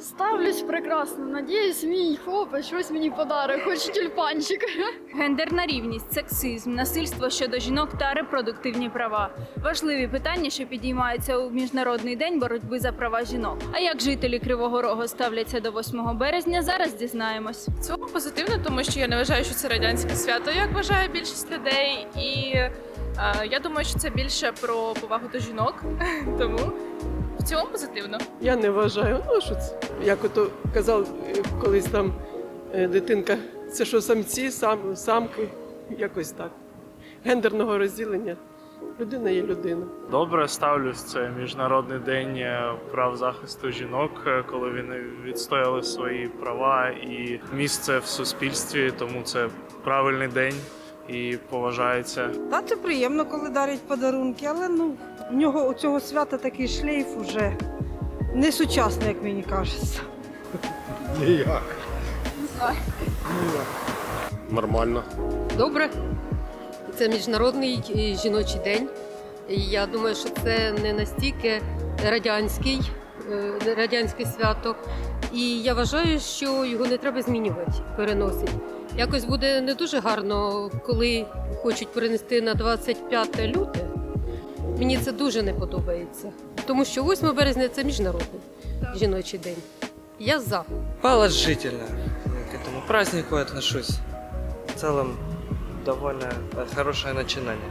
Ставлюсь прекрасно. Надіюсь, мій хлопець щось мені подарить, хоч тюльпанчик. Гендерна рівність, сексизм, насильство щодо жінок та репродуктивні права важливі питання, що підіймаються у міжнародний день боротьби за права жінок. А як жителі Кривого Рогу ставляться до 8 березня? Зараз дізнаємось. Цілому позитивно, тому що я не вважаю, що це радянське свято, як вважає більшість людей. І я думаю, що це більше про повагу до жінок. Тому в цілому позитивно. Я не вважаю. Ну, що це? Як ото казав е, колись там е, дитинка, це що самці, сам, самки, якось так. Гендерного розділення. Людина є людина. Добре ставлюсь. Це міжнародний день е, прав захисту жінок, коли вони відстояли свої права і місце в суспільстві. Тому це правильний день і поважається. Та це приємно, коли дарять подарунки, але ну в нього у цього свята такий шлейф уже не сучасний, як мені кажеться. Ніяк. Нормально. Добре. Це міжнародний е, жіночий день. І я думаю, що це не настільки радянський, радянське свято. І я вважаю, що його не треба змінювати, переносити. Якось буде не дуже гарно, коли хочуть перенести на 25 люте. Мені це дуже не подобається. Тому що 8 березня це міжнародний жіночий день. Я за. Положительно к этому празднику отношусь. В целом довольно э, хорошее начинание.